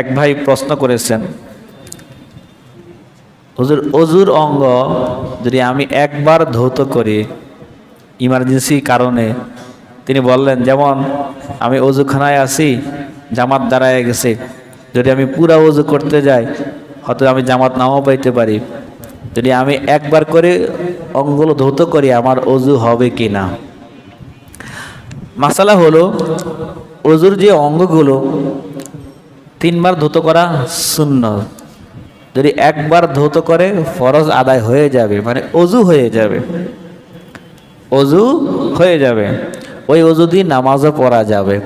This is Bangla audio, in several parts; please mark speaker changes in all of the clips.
Speaker 1: এক ভাই প্রশ্ন করেছেন, হুজুর, অজুর অঙ্গ যদি আমি একবার ধৌত করি ইমার্জেন্সি কারণে, তিনি বললেন, যেমন আমি অজুখানায় আছি, জামাত দাঁড়ায় গেছে, যদি আমি পুরা অজু করতে যাই, হয়তো আমি জামাত নাও পাইতে পারি। যদি আমি একবার করে অঙ্গগুলো ধৌত করি, আমার অজু হবে কি না? মাসালা হলো, অজুর যে অঙ্গগুলো তিনবার ধৌত করা শূন্য যদি একবার ধৌত করে, ফরজ আদায় হয়ে যাবে মানে অজু হয়ে যাবে। অজু হয়ে যাবে। ওই অজু দিয়ে নামাজও পড়া যাবে।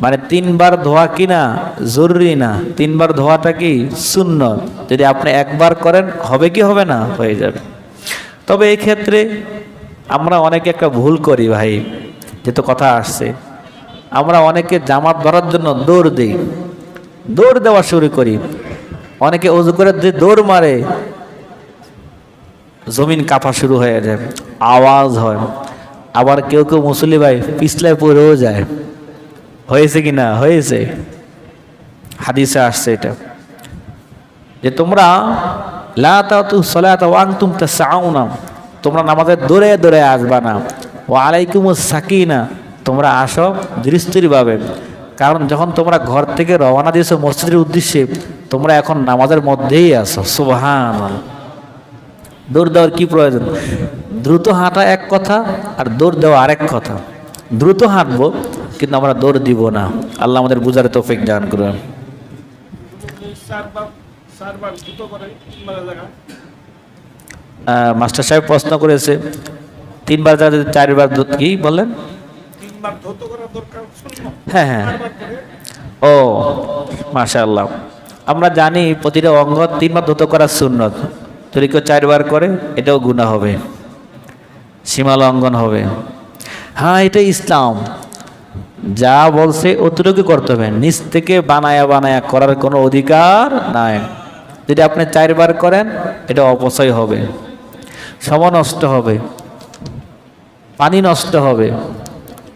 Speaker 1: মানে তিনবার ধোয়া কি না জরুরি না। তিনবার ধোয়াটা কি শূন্য যদি আপনি একবার করেন, হবে কি হবে না? হয়ে যাবে। তবে এই ক্ষেত্রে আমরা অনেকে একটা ভুল করি ভাই, যেহেতু কথা আসছে। আমরা অনেকে জামাত ধরার জন্য দৌড় দিই। দৌড় দেওয়া শুরু করি। অনেকে অজু করে দৌড় মারে, জমিন কাঁপা শুরু হয়ে যায়, আওয়াজ হয়। আবার কেউ কেউ মুসলি ভাই পিছলায় পড়েও যায়। হয়েছে কি না? হয়েছে। হাদিসে আসছে এটা। যে তোমরা ওয়া আনতুম তাসাউনা তোমরা নামাজে দৌড়ে দৌড়ে আসবা না। ও আলাইকুমুস সাকিনা, তোমরা আসো ধীরস্থিরভাবে কারণ যখন তোমরা ঘর থেকে রওনা দিয়েছ মসজিদের উদ্দেশ্যে, তোমরা এখন নামাজের মধ্যেই আসো সুবহান দৌড় দেওয়ার কি প্রয়োজন? দ্রুত হাঁটা এক কথা আর দৌড় দেওয়া আরেক কথা। দ্রুত হাঁটবো, কিন্তু আমরা দৌড় দিব না। আল্লাহ আমাদের বুঝার তৌফিক দান
Speaker 2: করে
Speaker 1: মাস্টার সাহেব প্রশ্ন করেছে, তিনবার চারবার কি বললেন?
Speaker 2: তিনবার
Speaker 1: হ্যাঁ হ্যাঁ। ও, মাশাআল্লাহ। আমরা জানি প্রতিটা অঙ্গ তিনবার ধুত করার সুন্নত। যদি কেউ চারবার করে, এটাও গুণা হবে। সীমা লঙ্ঘন হবে। হ্যাঁ এটা ইসলাম। যা বলছে অতটুকু করতে হবে। নিচ থেকে বানায়া বানায়া করার কোনো অধিকার নাই। যদি আপনি চারবার করেন, এটা অপচয় হবে। সময় নষ্ট হবে। পানি নষ্ট হবে।